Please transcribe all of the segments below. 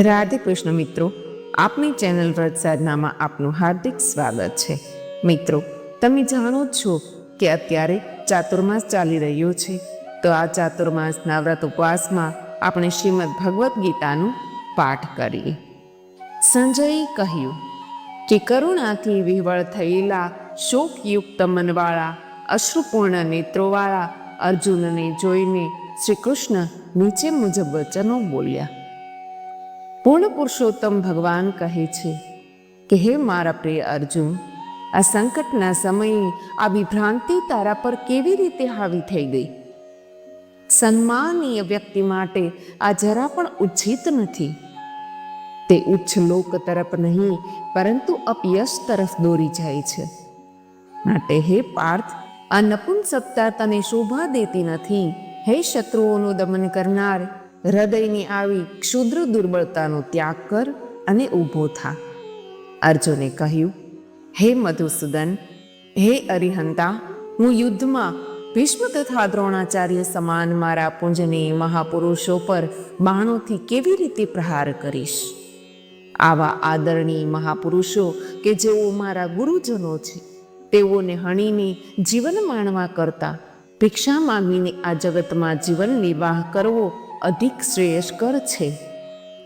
રાધે કૃષ્ણ મિત્રો, આપની ચેનલ વ્રત સાધનામાં આપનું હાર્દિક સ્વાગત છે. મિત્રો, તમે જાણો છો કે અત્યારે ચાતુર્માસ ચાલી રહ્યો છે. તો આ ચાતુર્માસના વ્રત ઉપવાસમાં આપણે શ્રીમદ ભગવદ્ ગીતાનું પાઠ કરીએ. સંજયે કહ્યું કે કરુણાથી વિહવળ થયેલા શોકયુક્ત મનવાળા, અશ્રુપૂર્ણ નેત્રોવાળા અર્જુનને જોઈને શ્રી કૃષ્ણ નીચે મુજબ વચનો બોલ્યા. પૂર્ણ પુરુષોત્તમ ભગવાન કહે છે કે, હે મારા પ્રિય અર્જુન, આ સંકટના સમયે આ વિભ્રાંતિ તારા પર કેવી રીતે હાવી થઈ ગઈ? સન્માનીય વ્યક્તિ માટે આ જરા પણ ઉચિત નથી. તે ઉચ્ચ લોક તરફ નહીં, પરંતુ અપયશ તરફ દોરી જાય છે. માટે હે પાર્થ, આ નપુંસકતા તને શોભા દેતી નથી. હે શત્રુઓનું દમન કરનાર હૃદયની આવી ક્ષુદ્ર દુર્બળતાનો ત્યાગ કર અને ઊભો થા. અર્જુને કહ્યું, હે મધુસૂદન, હે અરિહંતા, હું યુદ્ધમાં ભીષ્મ તથા દ્રોણાચાર્ય સમાન મારા પૂંજનીય મહાપુરુષો પર બાણોથી કેવી રીતે પ્રહાર કરીશ? આવા આદરણીય મહાપુરુષો કે જેઓ મારા ગુરુજનો છે, તેઓને હણીને જીવન માણવા કરતા ભિક્ષા માંગીને આ જગતમાં જીવન નિર્વાહ કરવો અધિક શ્રેયસ્કર છે.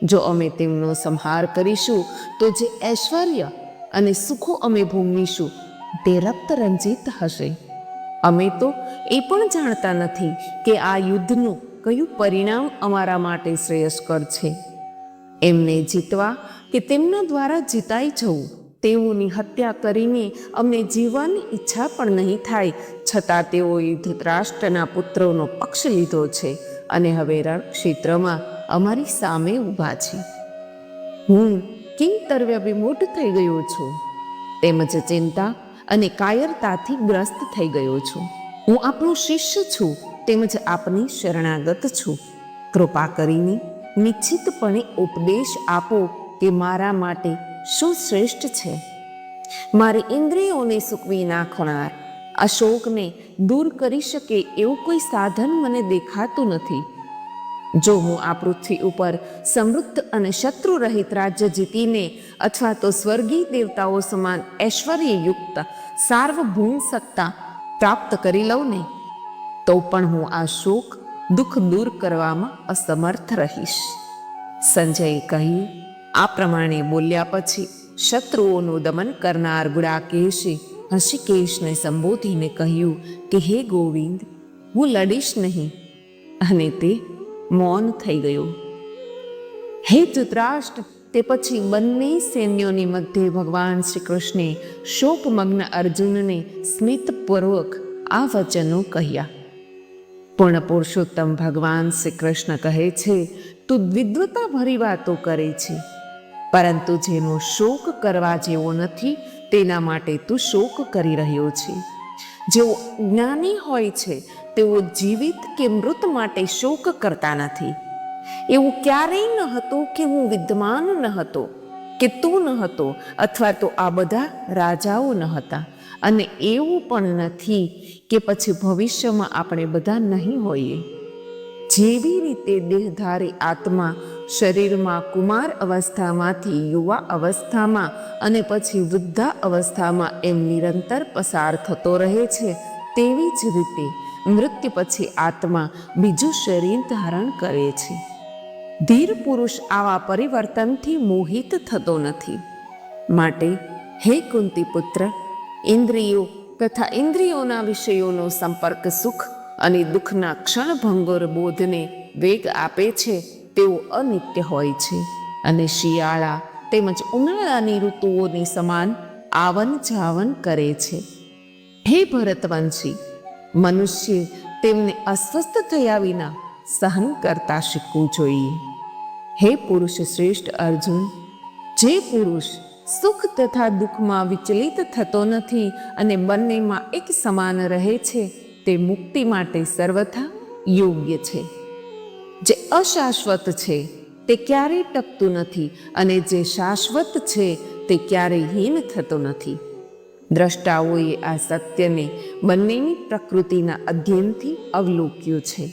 જો અમે તેમનો સંહાર કરીશું, તો જે ઐશ્વર્ય અને સુખો અમે ભોગવીશું, તે રક્ત રંજિત હશે. અમે તો એ પણ જાણતા નથી કે આ યુદ્ધનું કયું પરિણામ અમારા માટે શ્રેયસ્કર છે. એમને જીતવા કે તેમના દ્વારા જીતાઈ જવું, તેઓની હત્યા કરીને અમને જીવવાની ઈચ્છા પણ નહીં થાય, છતાં તેઓએ ધૃતરાષ્ટ્રના પુત્રોનો પક્ષ લીધો છે. અને હવે રણક્ષેત્રમાં અમારી સામે ઊભા છે. હું કિંતરવ્ય વિમૂઢ થઈ ગયો છું. તેમજ ચિંતા અને કાયરતાથી ગ્રસ્ત થઈ ગયો છું. હું આપણું શિષ્ય છું, તેમજ આપની શરણાગત છું. કૃપા કરીને નિશ્ચિતપણે ઉપદેશ આપો કે મારા માટે શું શ્રેષ્ઠ છે. મારી ઇન્દ્રિયોને સૂકવી નાખનાર અશોકને દૂર કરી શકે એવું કોઈ સાધન મને દેખાતું નથી. જો હું આ પૃથ્વી ઉપર સમૃદ્ધ અને શત્રુ રહિત રાજ્ય જીતીને અથવા તો સ્વર્ગીય દેવતાઓ સમાન ઐશ્વર્યયુક્ત સાર્વભૌમ સત્તા પ્રાપ્ત કરી લઉં ને, તો પણ હું આ શોક દુઃખ દૂર કરવામાં અસમર્થ રહીશ. સંજયે કહ્યું, આ પ્રમાણે બોલ્યા પછી શત્રુઓનું દમન કરનાર ગુડાકેશે હષિકેશને સંબોધીને કહ્યું કે, હે ગોવિંદ, હું લડીશ નહીં. અને તે મૌન થઈ ગયો. હે ધૃતરાષ્ટ્ર, તે પછી બંને સૈન્યોની મધ્યે ભગવાન શ્રી કૃષ્ણે શોકમગ્ન અર્જુનને સ્મિતપૂર્વક આ વચનો કહ્યા. પૂર્ણ પુરુષોત્તમ ભગવાન શ્રી કૃષ્ણ કહે છે, તું દ્વિદ્વતા ભરી વાતો કરે છે. પરંતુ જેનો શોક કરવા જેવો નથી તેના માટે તું શોક કરી રહ્યો છે. જેઓ જ્ઞાની હોય છે, તેઓ જીવિત કે મૃત માટે શોક કરતા નથી. એવું ક્યારેય ન હતું કે હું વિદ્વાન ન હતો, કે તું ન હતો, અથવા તો આ બધા રાજાઓ ન હતા. અને એવું પણ નથી કે પછી ભવિષ્યમાં આપણે બધા નહીં હોઈએ. જેવી રીતે દેહધારી આત્મા શરીરમાં કુમાર અવસ્થામાંથી યુવા અવસ્થામાં અને પછી વૃદ્ધા અવસ્થામાં એમ નિરંતર પસાર થતો રહે છે. તેવી જ રીતે મૃત્યુ પછી આત્મા બીજું શરીર ધારણ કરે છે. ધીર પુરુષ આવા પરિવર્તનથી મોહિત થતો નથી. માટે હે કુંતી પુત્ર ઇન્દ્રિયો તથા ઇન્દ્રિયોના વિષયોનો સંપર્ક સુખ અને દુઃખના ક્ષણભંગોર બોધને વેગ આપે છે. તેઓ અનિત્ય હોય છે. અને શિયાળા તેમજ ઉનાળાની ઋતુઓની સમાન આવન જાવન કરે છે. હે ભરતવંશી, મનુષ્ય તેમને અસ્વસ્થ થયા વિના સહન કરતા શીખવું જોઈએ. હે પુરુષ શ્રેષ્ઠ અર્જુન, જે પુરુષ સુખ તથા દુઃખમાં વિચલિત થતો નથી અને બંનેમાં એક સમાન રહે છે, તે મુક્તિ માટે સર્વથા યોગ્ય છે. જે અશાશ્વત છે, તે ક્યારેય ટકતું નથી અને જે શાશ્વત છે, તે ક્યારેય હીન થતો નથી. દ્રષ્ટાઓએ આ સત્યને બંનેની પ્રકૃતિના અધ્યયનથી અવલોક્યું છે.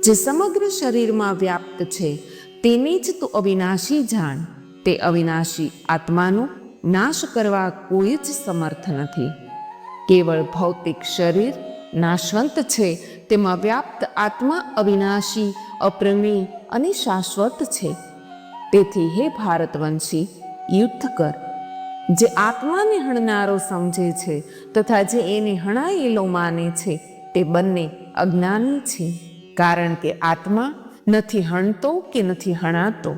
જે સમગ્ર શરીરમાં વ્યાપ્ત છે, તેને જ તું અવિનાશી જાણ. તે અવિનાશી આત્માનો નાશ કરવા કોઈ જ સમર્થ નથી. કેવળ ભૌતિક શરીર નાશવંત છે, તેમાં વ્યાપ્ત આત્મા અવિનાશી અપ્રમેય અને શાશ્વત છે. તેથી હે ભારતવંશી, યુદ્ધ કર. જે આત્માને હણનારો સમજે છે તથા જે એને હણાયેલો માને છે, તે બંને અજ્ઞાની છે. કારણ કે આત્મા નથી હણતો કે નથી હણાતો.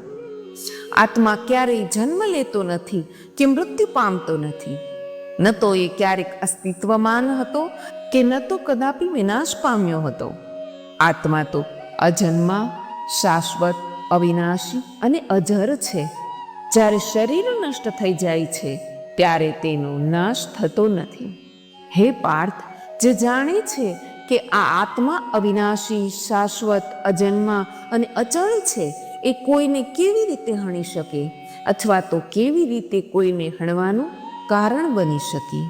આત્મા ક્યારેય જન્મ લેતો નથી કે મૃત્યુ પામતો નથી. ન તો એ ક્યારેક અસ્તિત્વમાન હતો કે ન તો કદાપી વિનાશ પામ્યો હતો. આત્મા તો અજન્મા શાશ્વત, અવિનાશી અને અજર છે. જ્યારે શરીર નષ્ટ થઈ જાય છે, ત્યારે તેનો નાશ થતો નથી. હે પાર્થ, જે જાણે છે કે આ આત્મા અવિનાશી, શાશ્વત, અજન્મા અને અચળ છે, એ કોઈને કેવી રીતે હણી શકે? અથવા તો કેવી રીતે કોઈને હણવાનું કારણ બની શકે?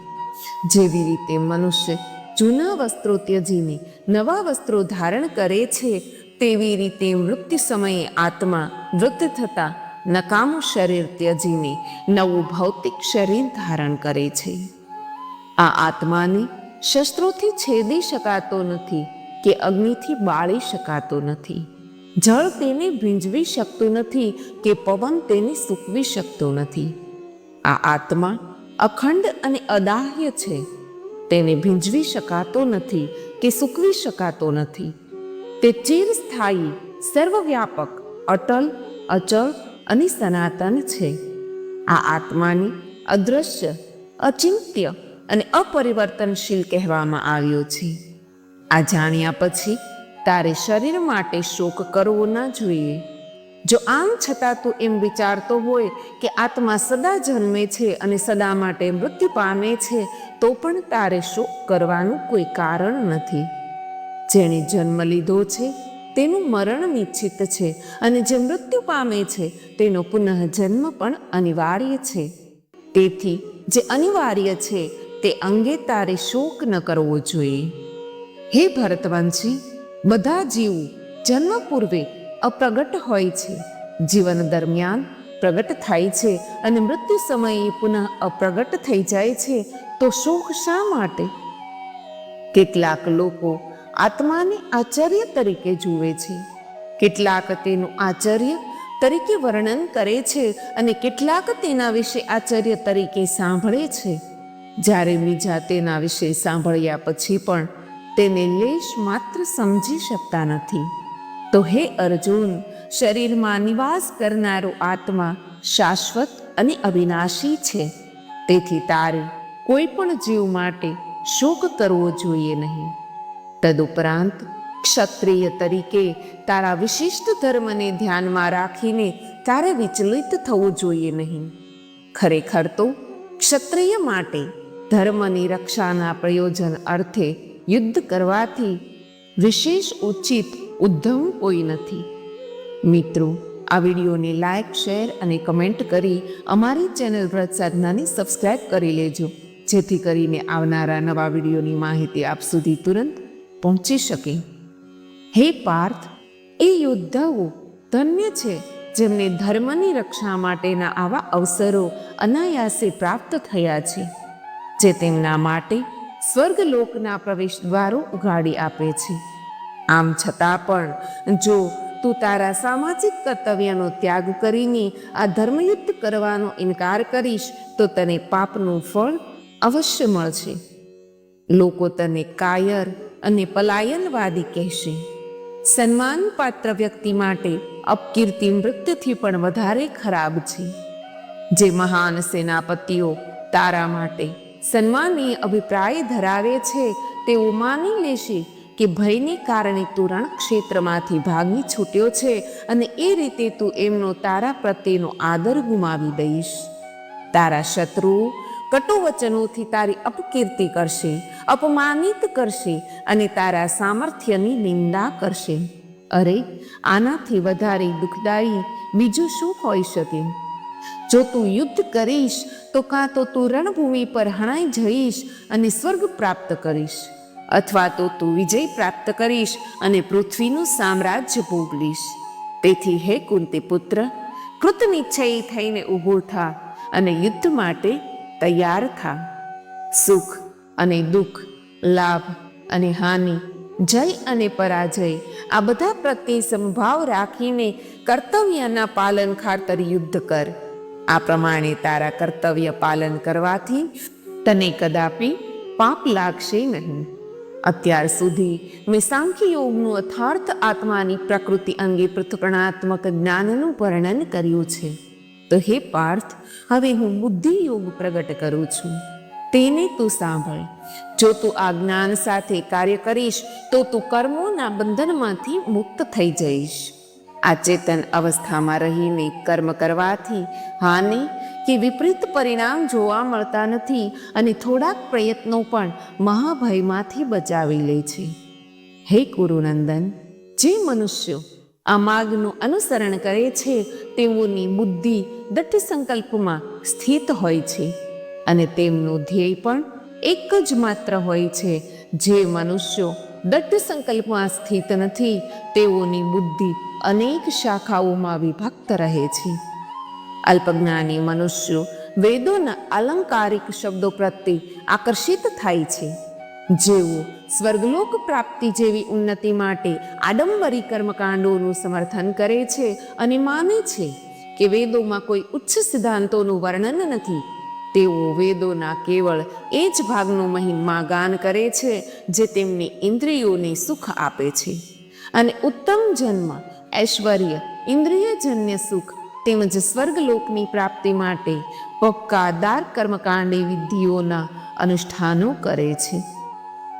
જેવી રીતે મનુષ્ય જૂના વસ્ત્રો ત્યજીને નવા વસ્ત્રો ધારણ કરે છે તેવી રીતે મૃત્યુ સમયે આત્મા વૃદ્ધ થતા નકામું શરીર ત્યજીને નવું ભૌતિક શરીર ધારણ કરે છે. આ આત્માને શસ્ત્રોથી છેદી શકાતો નથી કે અગ્નિથી બાળી શકાતો નથી. જળ તેને ભીંજવી શકતું નથી કે પવન તેને સૂકવી શકતો નથી. આ આત્મા અખંડ અને અદાહ્ય છે. તેને ભીંજવી શકાતો નથી કે સૂકવી શકાતો નથી. તે ચિરસ્થાયી, સર્વવ્યાપક, અટલ, અચળ અને સનાતન છે. આ આત્માની અદૃશ્ય અચિંત્ય અને અપરિવર્તનશીલ કહેવામાં આવ્યો છે. આ જાણ્યા પછી તારે શરીર માટે શોક કરવો ન જોઈએ. જો આમ છતાં તું એમ વિચારતો હોય કે આત્મા સદા જન્મે છે અને સદા માટે મૃત્યુ પામે છે, તો પણ તારે શોક કરવાનું કોઈ કારણ નથી. જેણે જન્મ લીધો છે, તેનું મરણ નિશ્ચિત છે અને જે મૃત્યુ પામે છે, તેનો પુનઃજન્મ પણ અનિવાર્ય છે. તેથી, જે અનિવાર્ય છે, તે અંગે તારે શોક ન કરવો જોઈએ. હે ભરતવંશી, બધા જીવો જન્મ પૂર્વે અપ્રગટ હોય છે. જીવન દરમિયાન પ્રગટ થાય છે અને મૃત્યુ સમયે પુનઃ અપ્રગટ થઈ જાય છે, તો શોક શા માટે? કેટલાક લોકો આત્માને આચાર્ય તરીકે જુએ છે. કેટલાક તેનું આચાર્ય તરીકે વર્ણન કરે છે અને કેટલાક તેના વિશે આચાર્ય તરીકે સાંભળે છે. જ્યારે બીજા તેના વિશે સાંભળ્યા પછી પણ તેને લેશ માત્ર સમજી શકતા નથી. તો હે અર્જુન, શરીરમાં નિવાસ કરનારો આત્મા શાશ્વત અને અવિનાશી છે. તેથી તારે કોઈ પણ જીવ માટે શોક કરવો જોઈએ નહીં. તદુપરાંત ક્ષત્રિય તરીકે તારા વિશિષ્ટ ધર્મને ધ્યાનમાં રાખીને તારે વિચલિત થવું જોઈએ નહીં. ખરેખર તો ક્ષત્રિય માટે ધર્મની રક્ષાના પ્રયોજન અર્થે યુદ્ધ કરવાથી વિશેષ ઉચિત ઉદ્ધમ કોઈ નથી. મિત્રો, આ વિડીયોને લાઈક, શેર અને કમેન્ટ કરી અમારી ચેનલ વ્રત સાધનાની સબસ્ક્રાઈબ કરી લેજો. જેથી કરીને આવનારા નવા વિડીયોની માહિતી આપ સુધી તુરંત પહોંચી શકે. હે પાર્થ, એ યોદ્ધાઓ ધન્ય છે જેમને ધર્મની રક્ષા માટેના આવા અવસરો અનાયાસે પ્રાપ્ત થયા છે, જે તેમના માટે સ્વર્ગલોકના પ્રવેશ દ્વારો ઉગાડી આપે છે. આમ છતાં પણ જો તું તારા સામાજિક કર્તવ્યનો ત્યાગ કરીને આ ધર્મયુદ્ધ કરવાનો ઇનકાર કરીશ, તો તને પાપનું ફળ અવશ્ય મળશે. લોકો તને કાયર અને પલાયનવાદી કહેશે. સન્માનપાત્ર વ્યક્તિ માટે અપકીર્તિ મૃત્યુથી પણ વધારે ખરાબ છે. જે મહાન સેનાપતિઓ તારા માટે સન્માનીય અભિપ્રાય ધરાવે છે, તેઓ માની લેશે કે ભયને કારણે તું રણક્ષેત્રમાંથી ભાગી છૂટ્યો છે અને એ રીતે તું એમનો તારા પ્રત્યેનો આદર ગુમાવી દઈશ. તારા શત્રુઓ કટુ વચનોથી તારી અપકીર્તિ કરશે, અપમાનિત કરશે અને તારા સામર્થ્યની નિંદા કરશે. અરે, આનાથી વધારે દુઃખદાયી બીજું શું હોઈ શકે? જો તું યુદ્ધ કરીશ, તો કાં તો તું રણભૂમિ પર હણાઈ જઈશ અને સ્વર્ગ પ્રાપ્ત કરીશ, અથવા તો તું વિજય પ્રાપ્ત કરીશ અને પૃથ્વીનું સામ્રાજ્ય ભોગવીશ તેથી હે કુંતી પુત્ર કૃતનિશ્ચયી થઈને ઊભો થા અને યુદ્ધ માટે તૈયાર થા. સુખ અને દુઃખ, લાભ અને હાનિ, જય અને પરાજય, આ બધા પ્રત્યે સંભાવ રાખીને કર્તવ્યના પાલન ખાતર યુદ્ધ કર. આ પ્રમાણે તારા કર્તવ્ય પાલન કરવાથી તને કદાપી પાપ લાગશે નહીં. અત્યાર સુધી મેં સાંખ્ય યોગનું અથાર્થ આત્માની પ્રકૃતિ અંગે પૃથકણાત્મક જ્ઞાનનું વર્ણન કર્યું છે. તો હે પાર્થ, હવે હું બુદ્ધિ યોગ પ્રગટ કરું છું. તેને તું સાંભળ. જો તું આ જ્ઞાન સાથે કાર્ય કરીશ, તો તું કર્મોના બંધનમાંથી મુક્ત થઈ જઈશ. આ ચેતન અવસ્થામાં રહીને કર્મ કરવાથી હાનિ કે વિપરીત પરિણામ જોવા મળતા નથી અને થોડાક પ્રયત્નો પણ મહાભયમાંથી બચાવી લે છે. હે ગુરુનંદન, જે મનુષ્યો આ માર્ગનું અનુસરણ કરે છે તેઓની બુદ્ધિ દઢ સંકલ્પમાં સ્થિત હોય છે. અને તેમનું ધ્યેય પણ એક જ માત્ર હોય છે. જે મનુષ્યો દઢ સંકલ્પમાં સ્થિત નથી, તેઓની બુદ્ધિ અનેક શાખાઓમાં વિભક્ત રહે છે. અલ્પજ્ઞાની મનુષ્યો વેદોના અલંકારિક શબ્દો પ્રત્યે આકર્ષિત થાય છે. જેઓ સ્વર્ગલોક પ્રાપ્તિ જેવી ઉન્નતિ માટે આડંબરી કર્મકાંડોનું સમર્થન કરે છે અને માને છે કે વેદોમાં કોઈ ઉચ્ચ સિદ્ધાંતોનું વર્ણન નથી. તેઓ વેદોના કેવળ એ જ ભાગનું મહિમા ગાન કરે છે જે તેમની ઇન્દ્રિયોને સુખ આપે છે. અને ઉત્તમ જન્મ, ઐશ્વર્ય, ઇન્દ્રિયજન્ય સુખ તેમજ સ્વર્ગલોકની પ્રાપ્તિ માટે પક્કાદાર કર્મકાંડી વિધિઓના અનુષ્ઠાનો કરે છે.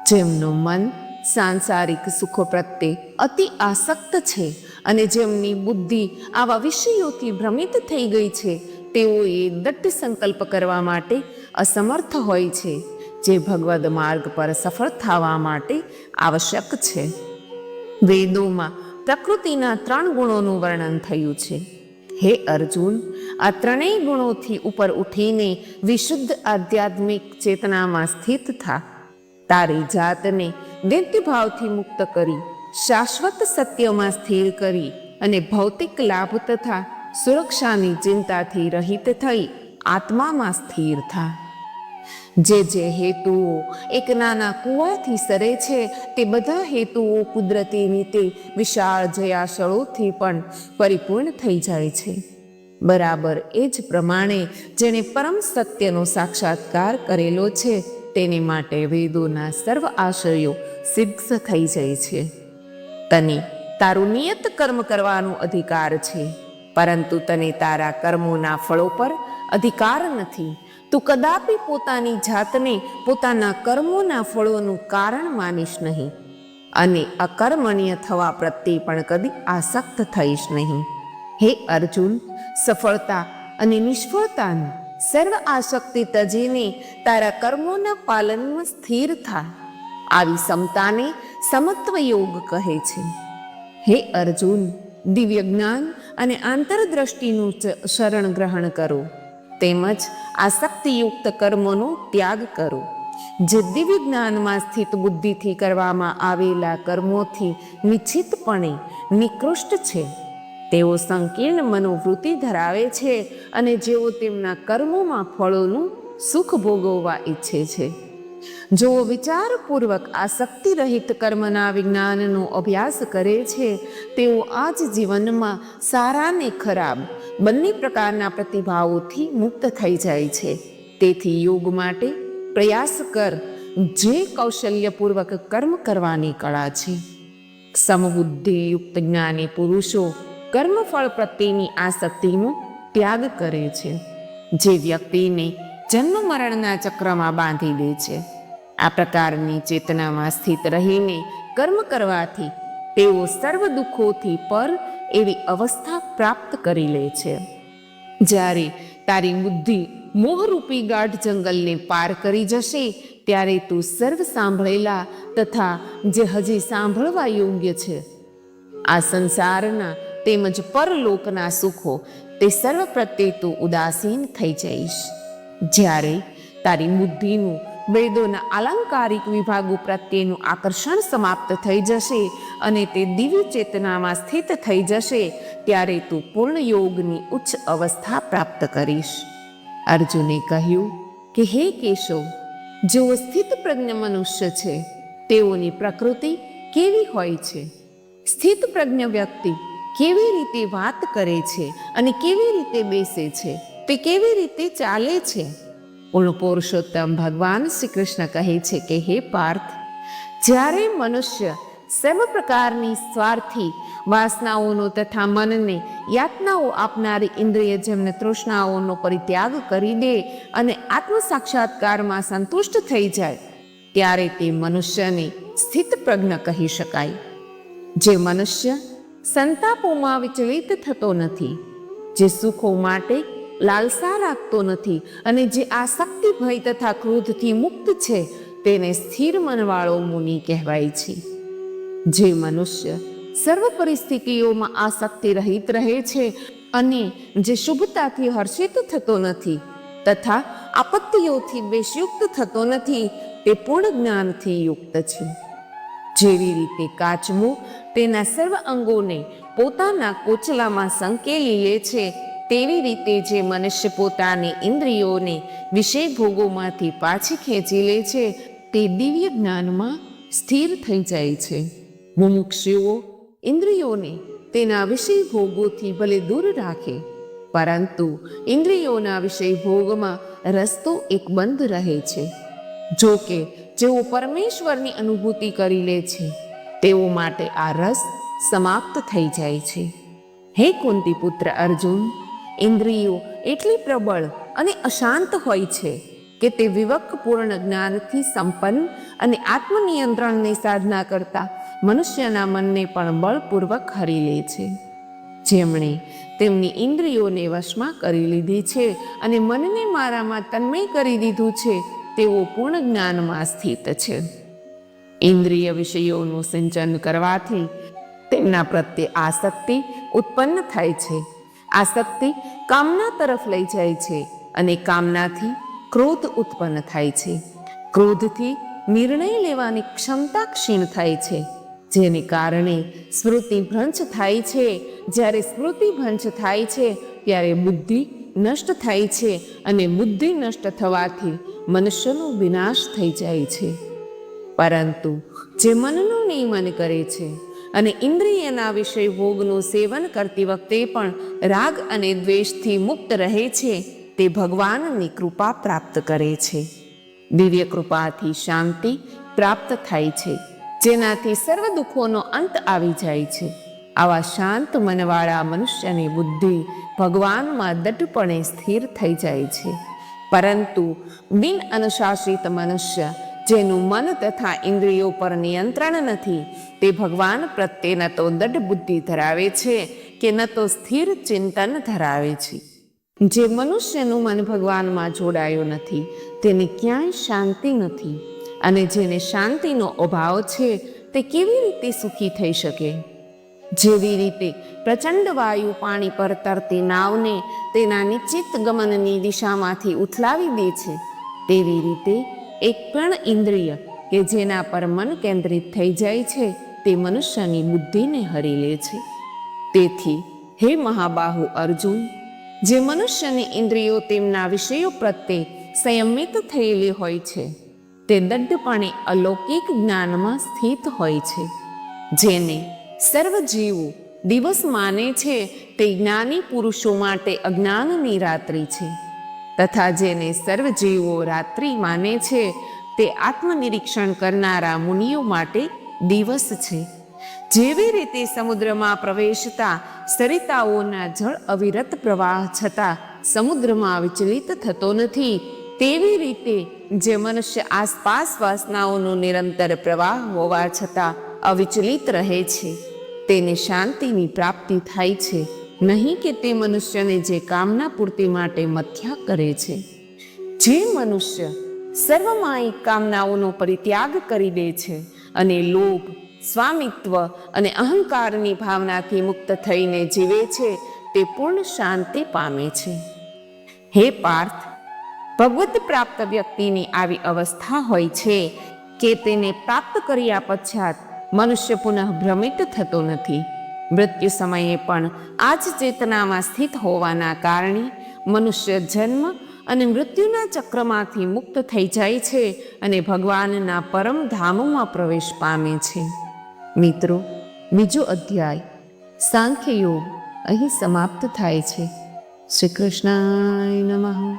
જેમનું મન સાંસારિક સુખો પ્રત્યે અતિ આસક્ત છે અને જેમની બુદ્ધિ આવા વિષયોથી ભ્રમિત થઈ ગઈ છે, તેઓએ દટ્ટ સંકલ્પ કરવા માટે અસમર્થ હોય છે, જે ભગવદ માર્ગ પર સફળ થવા માટે આવશ્યક છે. વેદોમાં પ્રકૃતિના ત્રણ ગુણોનું વર્ણન થયું છે. હે અર્જુન, આ ત્રણેય ગુણોથી ઉપર ઉઠીને વિશુદ્ધ આધ્યાત્મિક ચેતનામાં સ્થિત થા. તારી જાતને નિત્યભાવથી મુક્ત કરી, શાશ્વત સત્યમાં સ્થિર કરી અને ભૌતિક લાભ તથા સુરક્ષાની ચિંતાથી રહિત થઈ આત્મામાં સ્થિર થા. જે જે હેતુઓ એક નાના કૂવાથી સરે છે, તે બધા હેતુઓ કુદરતી રીતે વિશાળ જયાશળોથી પણ પરિપૂર્ણ થઈ જાય છે. બરાબર એ જ પ્રમાણે જેણે પરમ સત્યનો સાક્ષાત્કાર કરેલો છે તેને માટે વેદોના સર્વ આશયો સિદ્ધ થઈ જાય છે. તને તારું નિયત કર્મ કરવાનો અધિકાર છે, પરંતુ તને તારા કર્મોના ફળો પર અધિકાર નથી. તું કદાપી પોતાની જાતને પોતાના કર્મોના ફળોનું કારણ માનીશ નહીં અને અકર્મણ્ય થવા પ્રત્યે પણ કદી આસક્ત થઈશ નહીં. હે અર્જુન, સફળતા અને નિષ્ફળતાની સર્વ આસક્તિ તજીને તારા કર્મોના પાલનમાં સ્થિર થા આવી સમતાને સમત્વ યોગ કહે છે. હે અર્જુન, દિવ્ય જ્ઞાન અને આંતરદ્રષ્ટિનું શરણ ગ્રહણ કરો. તેમજ આસક્તિયુક્ત કર્મોનો ત્યાગ કરો. જે દિવ્ય જ્ઞાનમાં સ્થિત બુદ્ધિથી કરવામાં આવેલા કર્મોથી નિશ્ચિતપણે નિકૃષ્ટ છે. તેઓ સંકીર્ણ મનોવૃત્તિ ધરાવે છે અને જેઓ તેમના કર્મોમાં ફળોનું સુખ ભોગવવા ઈચ્છે છે. જેઓ વિચારપૂર્વક આસક્તિ રહિત કર્મના વિજ્ઞાનનો અભ્યાસ કરે છે, તેઓ આ જ જીવનમાં સારા ને ખરાબ બંને પ્રકારના પ્રતિભાવોથી મુક્ત થઈ જાય છે. તેથી યોગ માટે પ્રયાસ કર જે કૌશલ્યપૂર્વક કર્મ કરવાની કળા છે. સમબુદ્ધિયુક્ત જ્ઞાની પુરુષો કર્મફળ પ્રત્યેની આસક્તિનો ત્યાગ કરે છે. જે વ્યક્તિને જન્મ મરણના ચક્રમાં બાંધી દે છે. આ પ્રકારની ચેતનામાં સ્થિત રહીને કર્મ કરવાથી તેઓ સર્વ દુઃખોથી પર એવી અવસ્થા પ્રાપ્ત કરી લે છે. જ્યારે તારી બુદ્ધિ મોહરૂપી ગાઢ જંગલને પાર કરી જશે, ત્યારે તું સર્વ સાંભળેલા તથા જે હજી સાંભળવા યોગ્ય છે. આ સંસારના તેમજ પરલોકના સુખો તે સર્વ પ્રત્યે તું ઉદાસીન થઈ જઈશ. જ્યારે તારી બુદ્ધિનું, વેદોના આલંકારિક વિભાગો પ્રત્યેનું આકર્ષણ સમાપ્ત થઈ જશે અને તે દિવ્ય ચેતનામાં સ્થિત થઈ જશે, ત્યારે તું પૂર્ણ યોગની ઉચ્ચ અવસ્થા પ્રાપ્ત કરીશ. અર્જુને કહ્યું, કે હે કેશવ, જેઓ સ્થિત પ્રજ્ઞ મનુષ્ય છે, તેઓની પ્રકૃતિ કેવી હોય છે? સ્થિત પ્રજ્ઞ વ્યક્તિ કેવી રીતે વાત કરે છે અને કેવી રીતે બેસે છે? તે કેવી રીતે ચાલે છે? પૂર્ણ પુરુષોત્તમ ભગવાન શ્રી કૃષ્ણ કહે છે કે, હે પાર્થ, જ્યારે મનુષ્ય સર્વ પ્રકારની સ્વાર્થી, વાસનાઓનો તથા મનને યાતનાઓ આપનારી ઇન્દ્રિય જેમને તૃષ્ણાઓનો પરિત્યાગ કરી દે અને આત્મ સાક્ષાત્કારમાં સંતુષ્ટ થઈ જાય, ત્યારે તે મનુષ્યને સ્થિત પ્રજ્ઞ કહી શકાય. જે મનુષ્ય સંતાપોમાં વિચલિત થતો નથી, જે સુખો માટે લાલસા રાખતો નથી અને જે આસક્તિ ભય તથા ક્રોધથી મુક્ત છે, તેને સ્થિર મનવાળો મુનિ કહેવાય છે. જે મનુષ્ય સર્વ પરિસ્થિતિઓમાં આસક્તિ રહિત રહે છે અને જે શુભતાથી હર્ષિત થતો નથી તથા આપત્તિઓથી બેશયુક્ત થતો નથી, તે પૂર્ણ જ્ઞાનથી યુક્ત છે. જેવી રીતે કાચમું, તેના સર્વ અંગોને પોતાના કોચલામાં સંકેલી લે છે, તેવી રીતે જે મનુષ્ય પોતાની ઇન્દ્રિયોને વિષય ભોગોમાંથી પાછી ખેંચી લે છે, તે દિવ્ય જ્ઞાનમાં સ્થિર થઈ જાય છે. મુમુક્ષુઓ ઇન્દ્રિયોને તેના વિષય ભોગોથી ભલે દૂર રાખે, પરંતુ ઇન્દ્રિયોના વિષય ભોગમાં રસ્તો એક બંધ રહે છે. જો કે જેઓ પરમેશ્વરની અનુભૂતિ કરી લે છે, તેઓ માટે આ રસ સમાપ્ત થઈ જાય છે. હે કુંતી પુત્ર અર્જુન, ઇન્દ્રિયો એટલી પ્રબળ અને અશાંત હોય છે કે તે વિવકપૂર્ણ જ્ઞાનથી સંપન્ન અને આત્મનિયંત્રણની સાધના કરતા મનુષ્યના મનને પણ બળપૂર્વક હરી લે છે. જેમણે તેમની ઇન્દ્રિયોને વશમાં કરી લીધી છે અને મનને મારામાં તન્મય કરી દીધું છે તેઓ પૂર્ણ જ્ઞાનમાં સ્થિત છે. ઇન્દ્રિય વિષયોનું સિંચન કરવાથી તેમના પ્રત્યે આસક્તિ ઉત્પન્ન થાય છે. આસક્તિ કામના તરફ લઈ જાય છે અને કામનાથી ક્રોધ ઉત્પન્ન થાય છે. ક્રોધથી નિર્ણય લેવાની ક્ષમતા ક્ષીણ થાય છે. જેને કારણે સ્મૃતિ ભ્રંશ થાય છે. જ્યારે સ્મૃતિ ભ્રંશ થાય છે, ત્યારે બુદ્ધિ નષ્ટ થાય છે અને બુદ્ધિ નષ્ટ થવાથી મનુષ્યનો વિનાશ થઈ જાય છે. પરંતુ જે મનનું નિયમન કરે છે અને ઇન્દ્રિયના વિષય ભોગનું સેવન કરતી વખતે પણ રાગ અને દ્વેષથી મુક્ત રહે છે, તે ભગવાનની કૃપા પ્રાપ્ત કરે છે. દિવ્ય કૃપાથી શાંતિ પ્રાપ્ત થાય છે, જેનાથી સર્વ દુઃખોનો અંત આવી જાય છે. આવા શાંત મનવાળા મનુષ્યની બુદ્ધિ ભગવાનમાં દટપણે સ્થિર થઈ જાય છે. પરંતુ બિન અનુશાસિત મનુષ્ય, જેનું મન તથા ઇન્દ્રિયો પર નિયંત્રણ નથી, તે ભગવાન પ્રત્યે ન તો દઢ બુદ્ધિ ધરાવે છે કે ન તો સ્થિર ચિંતન ધરાવે છે. જે મનુષ્યનું મન ભગવાનમાં જોડાયું નથી, તેને ક્યાંય શાંતિ નથી. અને જેને શાંતિનો અભાવ છે, તે કેવી રીતે સુખી થઈ શકે? જેવી રીતે પ્રચંડ વાયુ પાણી પર તરતી નાવને તેના નિશ્ચિત ગમનની દિશામાંથી ઉથલાવી દે છે. તેવી રીતે એક પણ ઇન્દ્રિય કે જેના પર મન કેન્દ્રિત થઈ જાય છે, તે મનુષ્યની બુદ્ધિને હરી લે છે. તેથી હે મહાબાહુ અર્જુન, જે મનુષ્યની ઇન્દ્રિયો તેમના વિષયો પ્રત્યે સંયમિત થયેલી હોય છે, તે દઢપણે અલૌકિક જ્ઞાનમાં સ્થિત હોય છે, જેને સર્વ જીવો દિવસ માને છે તે જ્ઞાની પુરુષો માટે અજ્ઞાનની રાત્રિ છે. તથા જેને સર્વ જીવો રાત્રિ માને છે, તે આત્મનિરીક્ષણ કરનારા મુનિઓ માટે દિવસ છે. જેવી રીતે સમુદ્રમાં પ્રવેશતા સરિતાઓના જળ અવિરત પ્રવાહ છતાં સમુદ્રમાં વિચલિત થતો નથી, તેવી રીતે જે મનુષ્ય આસપાસ વાસનાઓનો નિરંતર પ્રવાહ હોવા છતાં અવિચલિત રહે છે. તેને શાંતિની પ્રાપ્તિ થાય છે. નહીં કે તે મનુષ્યને જે કામના પૂર્તિ માટે મથ્યા કરે છે. જે મનુષ્ય સર્વમાયિક કામનાઓનો પરિત્યાગ કરી દે છે અને લોભ, સ્વામિત્વ અને અહંકારની ભાવનાથી મુક્ત થઈને જીવે છે, તે પૂર્ણ શાંતિ પામે છે. હે પાર્થ, ભગવત પ્રાપ્ત વ્યક્તિની આવી અવસ્થા હોય છે કે તેને પ્રાપ્ત કર્યા પશ્ચાત મનુષ્ય પુનઃ ભ્રમિત થતો નથી. મૃત્યુ સમયે પણ આ જ ચેતનામાં સ્થિત હોવાના કારણે મનુષ્ય જન્મ અને મૃત્યુના ચક્રમાંથી મુક્ત થઈ જાય છે અને ભગવાનના પરમ ધામોમાં પ્રવેશ પામે છે. મિત્રો, બીજો અધ્યાય સાંખ્ય યોગ અહીં સમાપ્ત થાય છે. શ્રી કૃષ્ણાય નમઃ.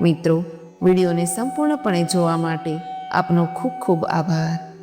મિત્રો, વિડીયોને સંપૂર્ણપણે જોવા માટે આપનો ખૂબ ખૂબ આભાર.